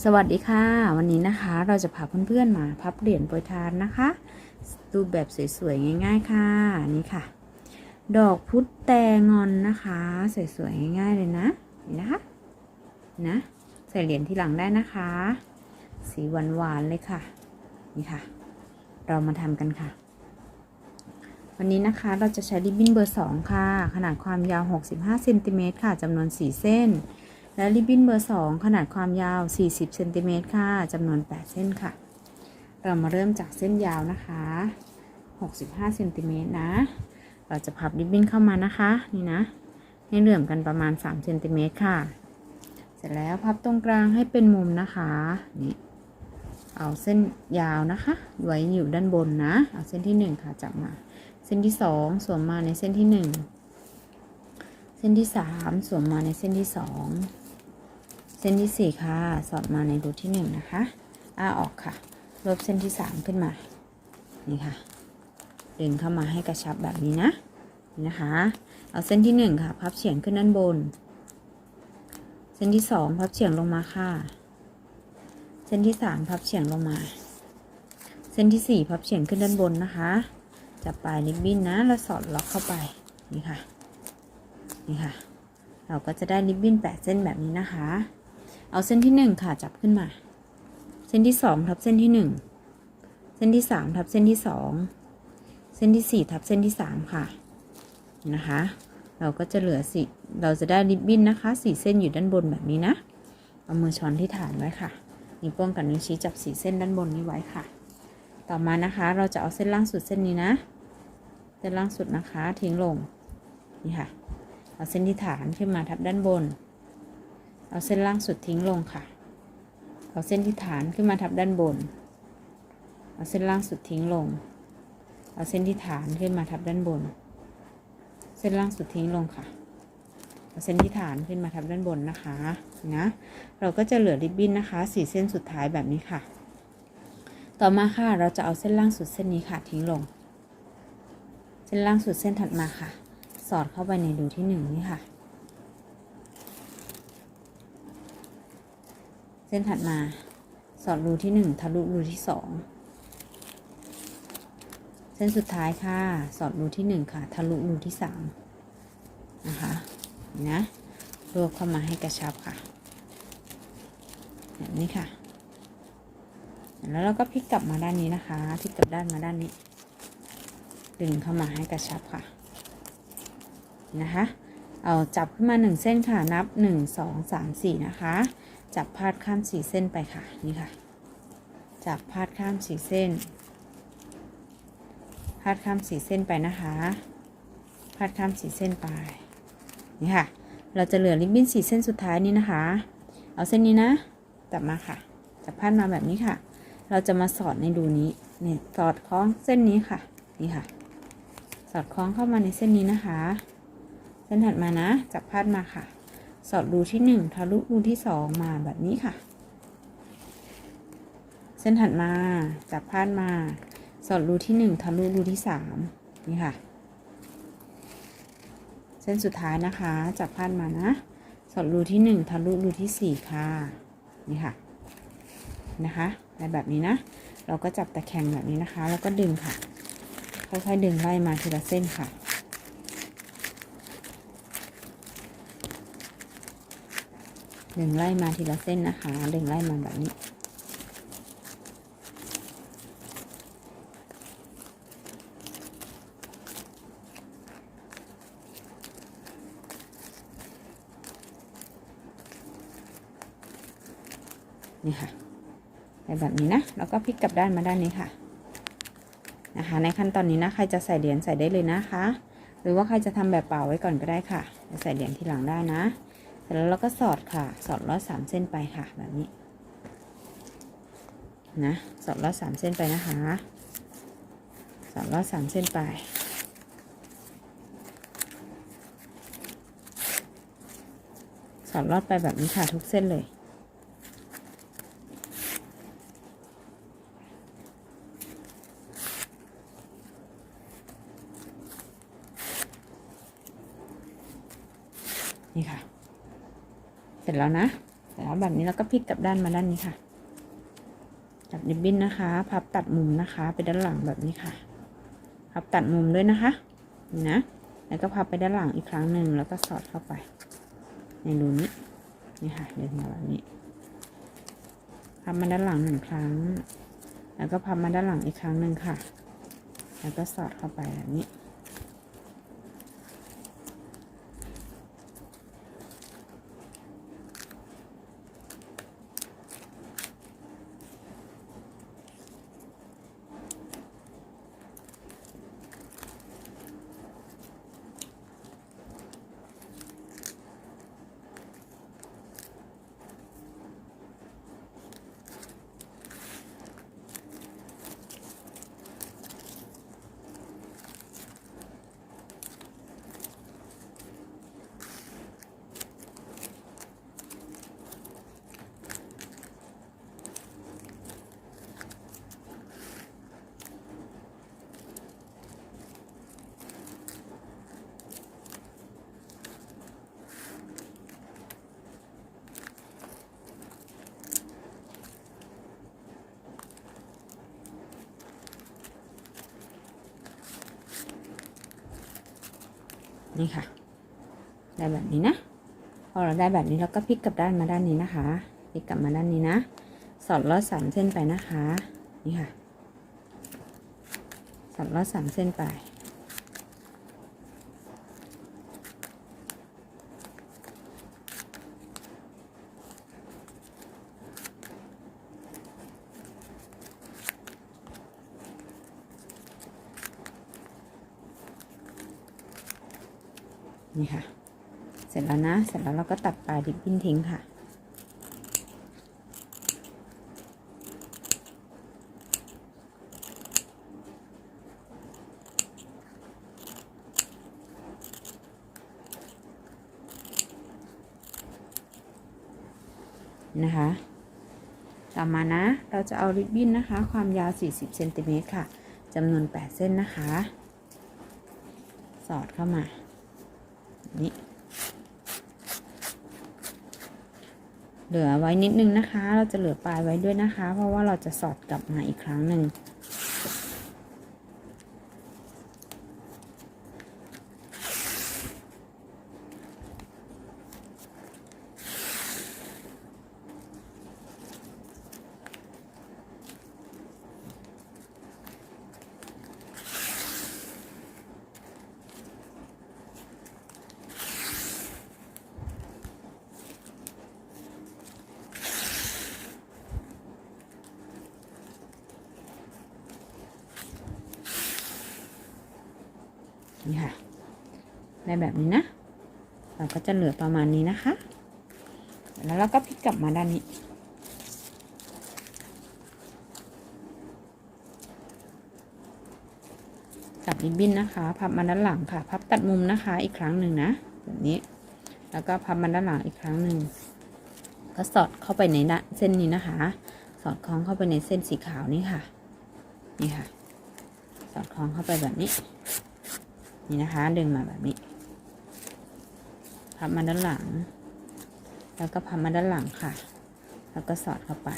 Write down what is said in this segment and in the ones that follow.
สวัสดีค่ะ วันนี้นะคะเราจะพาเพื่อนๆมาพับเหรียญโปรยทานนะคะรูแบบสวยๆง่าย ๆค่ะนี่ค่ะ ดอกพุธแตงอนนะคะ สวยๆง่ายๆเลยนะนี่นะคะนะใส่เหรียญที่หลังได้นะคะ สีหวานๆเลยค่ะนี่ค่ะ เรามาทำกันค่ะ วันนี้นะคะเราจะใช้ริบบิ้นเบอร์ 2 ค่ะ ขนาดความยาว 65เซนติเมตรค่ะจำนวน 4 เส้น และริบบิ้นเบอร์ 2 ขนาดความยาว 40เซนติเมตรค่ะจำนวน 8 เส้นค่ะ เรามาเริ่มจากเส้นยาวนะคะ 65เซนติเมตรนะ เราจะพับริบบิ้นเข้ามานะคะ นี่นะ ให้เหลื่อมกันประมาณ3เซนติเมตรค่ะ เสร็จแล้วพับตรงกลางให้เป็นมุมนะคะ นี่เอาเส้นยาวนะคะ ไว้อยู่ด้านบนนะ เอาเส้นที่ 1 ค่ะจับมา เส้นที่2สวมมาในเส้นที่ 1 เส้นที่ 3สวมมาในเส้นที่ 2 เส้นที่ 4 ค่ะ สอดมาในรูที่ 1 นะคะอ้าออกค่ะ ลบเส้นที่ 3 ขึ้นมา นี่ค่ะ ดึงเข้ามาให้กระชับแบบนี้นะ นี่นะคะ เอาเส้นที่ 1 ค่ะ พับเฉียงขึ้นด้านบน เส้นที่ 2 พับเฉียงลงมาค่ะ เส้นที่ 3 พับเฉียงลงมา เส้นที่ 4 พับเฉียงขึ้นด้านบนนะคะ จับปลายริบบิ้นนะ แล้วสอดล็อกเข้าไป นี่ค่ะ นี่ค่ะ เราก็จะได้ริบบิ้นแปดเส้นแบบนี้นะคะ เอาเส้นที่หนึ่งค่ะจับขึ้นมา เส้นที่สองทับเส้นที่หนึ่งเส้นที่สามทับเส้นที่สองเส้นที่สี่ทับเส้นที่สามค่ะนะคะ เราก็จะเหลือสี่เราจะได้ริบบิ้นนะคะสี่เส้นอยู่ด้านบนแบบนี้นะเอามือช้อนที่ฐานไว้ค่ะนิ้วโป้งกับนิ้วชี้จับสี่เส้นด้านบนนี้ไว้ค่ะ ต่อมานะคะ เราจะเอาเส้นล่างสุดเส้นนี้นะ เส้นล่างสุดนะคะทิ้งลง นี่ค่ะ เอาเส้นที่ฐานขึ้นมาทับด้านบน เอาเส้นล่างสุดทิ้งลงค่ะ เอาเส้นที่ฐานขึ้นมาทับด้านบน เอาเส้นล่างสุดทิ้งลง เอาเส้นที่ฐานขึ้นมาทับด้านบน เส้นล่างสุดทิ้งลงค่ะ เอาเส้นที่ฐานขึ้นมาทับด้านบนนะคะ นะ เราก็จะเหลือริบบิ้นนะคะสี่เส้นสุดท้ายแบบนี้ค่ะ ต่อมาค่ะ เราจะเอาเส้นล่างสุดเส้นนี้ค่ะทิ้งลง เส้นล่างสุดเส้นถัดมาค่ะ สอดเข้าไปในรูที่หนึ่งนี่ค่ะ เส้นถัดมาสอดรูที่หนึ่งทะลุรูที่สองเส้นสุดท้ายค่ะ สอดรูที่หนึ่งค่ะ ทะลุรูที่สามนะคะนะรวบเข้ามาให้กระชับค่ะแบบนี้ค่ะ แล้วเราก็พลิกกลับมาด้านนี้นะคะพลิกกลับด้านมาด้านนี้ ดึงเข้ามาให้กระชับค่ะนะคะ เอาจับขึ้นมาหนึ่งเส้นค่ะนับหนึ่งสองสามสี่นะคะ จับพาดข้ามสี่เส้นไปค่ะนี่ค่ะ จับพาดข้ามสี่เส้น พาดข้ามสี่เส้นไปนะคะ พาดข้ามสี่เส้นไปนี่ค่ะ เราจะเหลือริบบิ้นสี่เส้นสุดท้ายนี้นะคะ เอาเส้นนี้นะ จับมาค่ะ จับพาดมาแบบนี้ค่ะ เราจะมาสอดในรูนี้เนี่ยสอดคล้องเส้นนี้ค่ะนี่ค่ะ สอดคล้องเข้ามาในเส้นนี้นะคะ เส้นถัดมานะ จับพาดมาค่ะ สอดรูที่หนึ่งทะลุรูที่สองมาแบบนี้ค่ะ เส้นถัดมาจับพาดมา สอดรูที่หนึ่งทะลุรูที่สามนี่ค่ะ เส้นสุดท้ายนะคะ จับพาดมานะ สอดรูที่หนึ่งทะลุรูที่สี่ค่ะ นี่ค่ะ นะคะได้แบบนี้นะ เราก็จับตะแคงแบบนี้นะคะ แล้วก็ดึงค่ะ ค่อยๆดึงไล่มาทีละเส้นค่ะ ดึงไล่มาทีละเส้นนะคะ ดึงไล่มาแบบนี้ นี่ค่ะได้แบบนี้นะ แล้วก็พลิกกลับด้านมาด้านนี้ค่ะ นะคะ ในขั้นตอนนี้นะ ใครจะใส่เหรียญใส่ได้เลยนะคะ หรือว่าใครจะทำแบบเปล่าไว้ก่อนก็ได้ค่ะจะใส่เหรียญทีหลังได้นะ เสร็จแล้วเราก็สอดค่ะ สอดลอดสามเส้นไปค่ะแบบนี้ นะสอดลอดสามเส้นไปนะคะสอดลอดสามเส้นไปสอดรอดไปแบบนี้ค่ะทุกเส้นเลย นี่ค่ะ เสร็จ แล้วนะเสร็จแล้วแบบนี้เราก็พลิกกลับด้านมาด้านนี้ค่ะจับริบบิ้นนะคะ พับตัดมุมนะคะ ไปด้านหลังแบบนี้ค่ะ พับตัดมุมด้วยนะคะนี่นะ แล้วก็พับไปด้านหลังอีกครั้งหนึ่งแล้วก็สอดเข้าไป ในรูนี้นี่ค่ะเดินมาแบบนี้พับมาด้านหลังหนึ่งครั้ง แล้วก็พับมาด้านหลังอีกครั้งหนึ่งค่ะ แล้วก็สอดเข้าไปแบบนี้ นี่ค่ะ ได้แบบนี้นะพอเราได้แบบนี้เราก็พลิกกลับด้านมาด้านนี้นะคะพลิกกลับมาด้านนี้นะ สอดลอดสามเส้นไปนะคะ นี่ค่ะ สอดลอดสามเส้นไป นี่ค่ะ เสร็จแล้วนะ เสร็จแล้วเราก็ตัดปลายดิบบิ้นทิ้งค่ะ นะคะ ต่อมานะ เราจะเอาริบบิ้นนะคะ ความยาว 40เซนติเมตรค่ะจำนวน 8 เส้นนะคะ สอดเข้ามา นี้ เหลือไว้นิดนึงนะคะ เราจะเหลือปลายไว้ด้วยนะคะ เพราะว่าเราจะสอดกลับมาอีกครั้งหนึ่ง นี่ค่ะ ได้แบบนี้นะ เราก็จะเหลือประมาณนี้นะคะ แล้วเราก็พลิกกลับมาด้านนี้จับริบบิ้นนะคะ พับมาด้านหลังค่ะ พับตัดมุมนะคะ อีกครั้งหนึ่งนะแบบนี้ แล้วก็พับมาด้านหลังอีกครั้งหนึ่งก็สอดเข้าไปในด้านเส้นนี้นะคะ สอดคล้องเข้าไปในเส้นสีขาวนี่ค่ะ นี่ค่ะ สอดคล้องเข้าไปแบบนี้ นี่นะคะ ดึงมาแบบนี้ พับมาด้านหลัง แล้วก็พับมาด้านหลังค่ะ แล้วก็สอดเข้าไป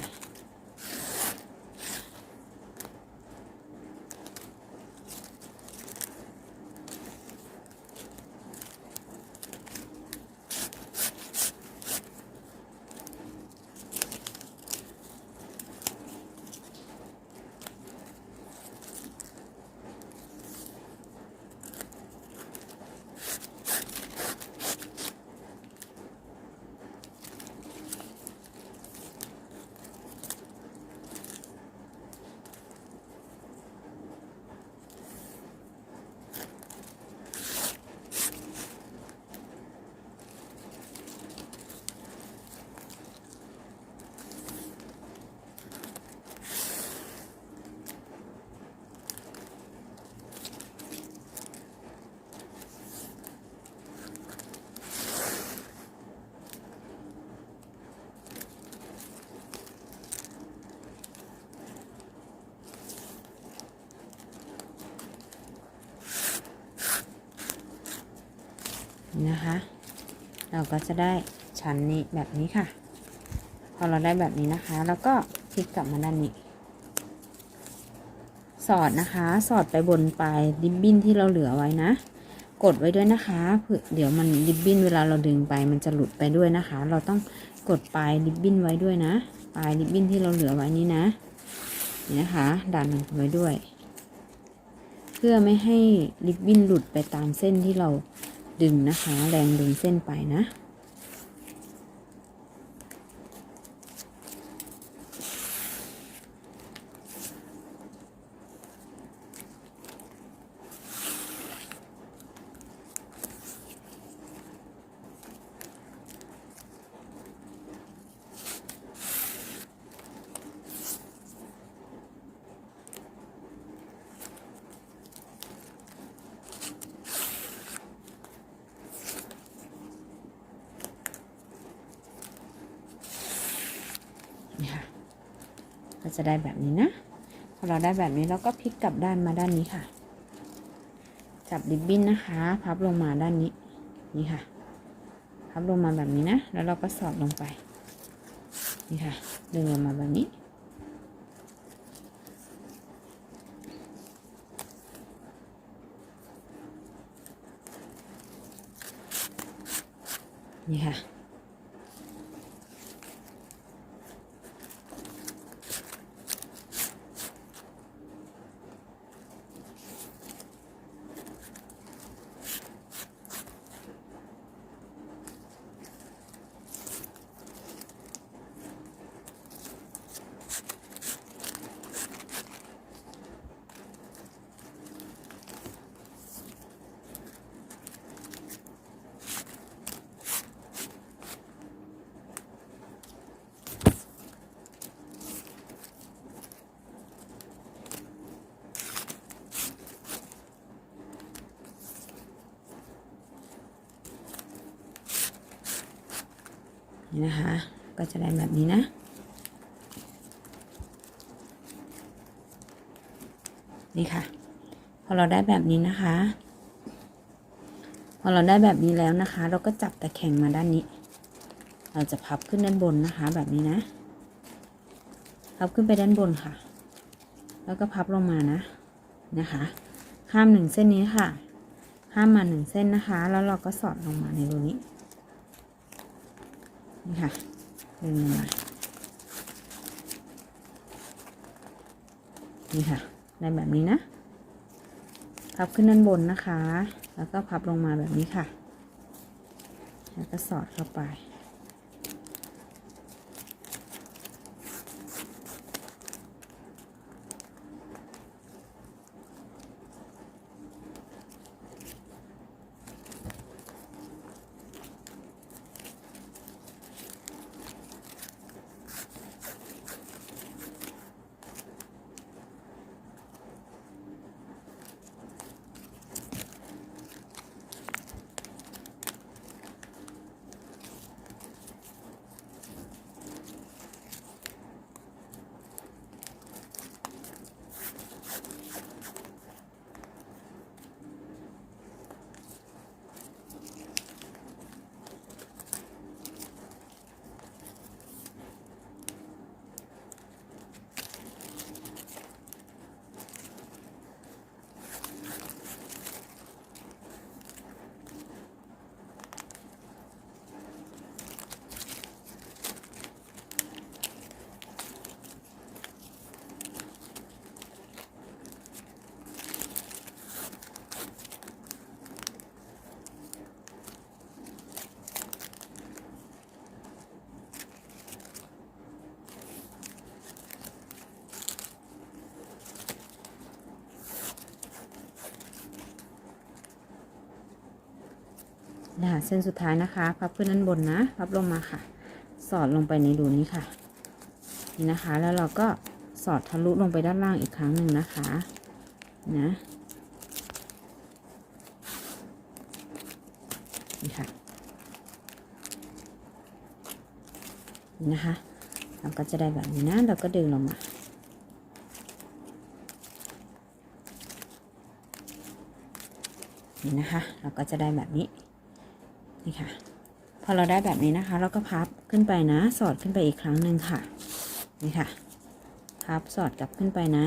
นะคะ เราก็จะได้ชั้นนี้แบบนี้ค่ะ พอเราได้แบบนี้นะคะ แล้วก็พลิกกลับมาด้านนี้ สอดนะคะ สอดไปบนปลายริบบิ้นที่เราเหลือไว้นะ กดไว้ด้วยนะคะเผื่อเดี๋ยวมันริบบิ้นเวลาเราดึงไปมันจะหลุดไปด้วยนะคะ เราต้องกดปลายริบบิ้นไว้ด้วยนะ ปลายริบบิ้นที่เราเหลือไว้นี้นะนี่นะคะดันมันไว้ด้วย เพื่อไม่ให้ริบบิ้นหลุดไปตามเส้นที่เรา ดึงนะคะ แรงดึงเส้นไปนะ นี่ค่ะ ก็จะได้แบบนี้นะ พอเราได้แบบนี้เราก็พลิกกลับด้านมาด้านนี้ค่ะ จับริบบิ้นนะคะ พับลงมาด้านนี้ นี่ค่ะ พับลงมาแบบนี้นะ แล้วเราก็สอดลงไป นี่ค่ะ ดึงลงมาแบบนี้นี่ค่ะ นี่นะคะ ก็จะได้แบบนี้นะ นี่ค่ะ พอเราได้แบบนี้นะคะ พอเราได้แบบนี้แล้วนะคะ เราก็จับตะแคงมาด้านนี้ เราจะพับขึ้นด้านบนนะคะ แบบนี้นะ พับขึ้นไปด้านบนค่ะ แล้วก็พับลงมานะ นะคะ ข้ามหนึ่งเส้นนี้ค่ะ ข้ามมาหนึ่งเส้นนะคะ แล้วเราก็สอดลงมาในรูนี้ นี่ค่ะดึงลงมานี่ค่ะได้แบบนี้นะ พับขึ้นด้านบนนะคะ แล้วก็พับลงมาแบบนี้ค่ะ แล้วก็สอดเข้าไป นะคะเส้นสุดท้ายนะคะพับขึ้นด้านบนนะพับลงมาค่ะ สอดลงไปในรูนี้ค่ะ นี่นะคะ แล้วเราก็สอดทะลุลงไปด้านล่างอีกครั้งหนึ่งนะคะนะนี่ค่ะนี่นะคะเราก็จะได้แบบนี้นะเราก็ดึงลงมานี่นะคะ เราก็จะได้แบบนี้ นี่ค่ะ พอเราได้แบบนี้นะคะ เราก็พับขึ้นไปนะ สอดขึ้นไปอีกครั้งหนึ่งค่ะ นี่ค่ะ พับสอดกลับขึ้นไปนะ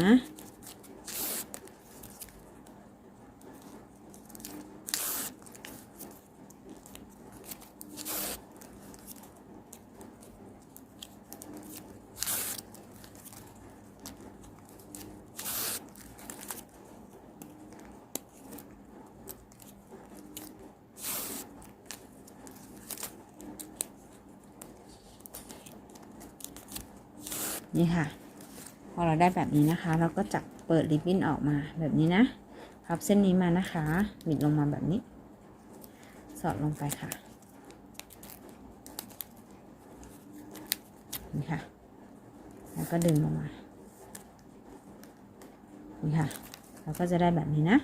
นี่ค่ะ พอเราได้แบบนี้นะคะ เราก็จับเปิดริบบิ้นออกมาแบบนี้นะพับเส้นนี้มานะคะบิดลงมาแบบนี้ สอดลงไปค่ะนี่ค่ะ แล้วก็ดึงลงมานี่ค่ะ เราก็จะได้แบบนี้นะ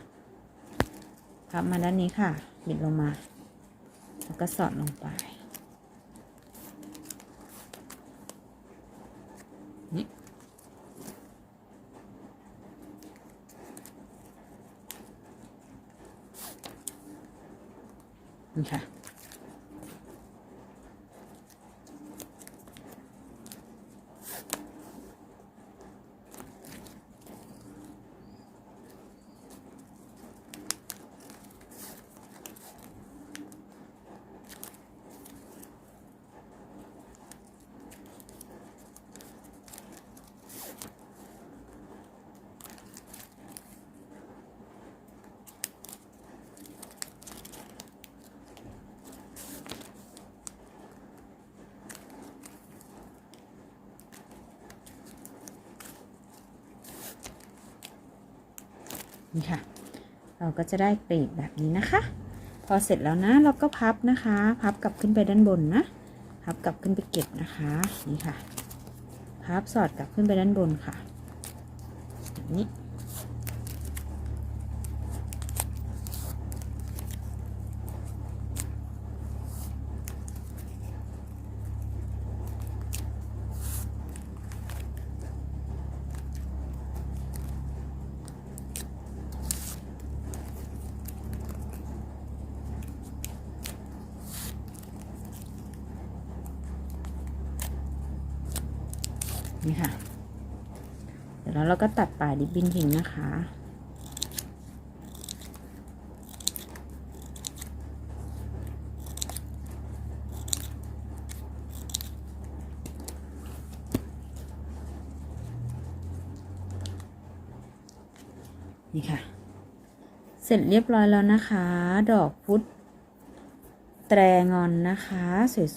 พับมาด้านนี้ค่ะ บิดลงมา แล้วก็สอดลงไป นี่นี่ค่ นี่ค่ะ เราก็จะได้กรีบแบบนี้นะคะ พอเสร็จแล้วนะเราก็พับนะคะ พับกลับขึ้นไปด้านบนนะ พับกลับขึ้นไปเก็บนะคะ นี่ค่ะ พับสอดกลับขึ้นไปด้านบนค่ะแบบนี้ นี่ค่ะ เดี๋ยวแล้วเราก็ตัดปลายริบบิ้นทิ้งนะคะ นี่ค่ะ เสร็จเรียบร้อยแล้วนะคะ ดอกพุธแตรงอนนะคะ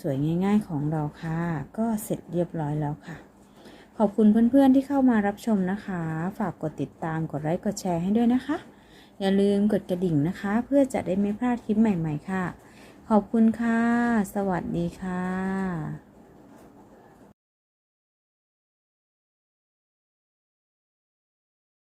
สวย ๆ ง่าย ๆ ของเราค่ะ ก็เสร็จเรียบร้อยแล้วค่ะ ขอบคุณเพื่อนๆที่เข้ามารับชมนะคะ ฝากกดติดตามกดไลค์กดแชร์ให้ด้วยนะคะ อย่าลืมกดกระดิ่งนะคะ เพื่อจะได้ไม่พลาดคลิปใหม่ ๆ ค่ะ ขอบคุณค่ะ สวัสดีค่ะ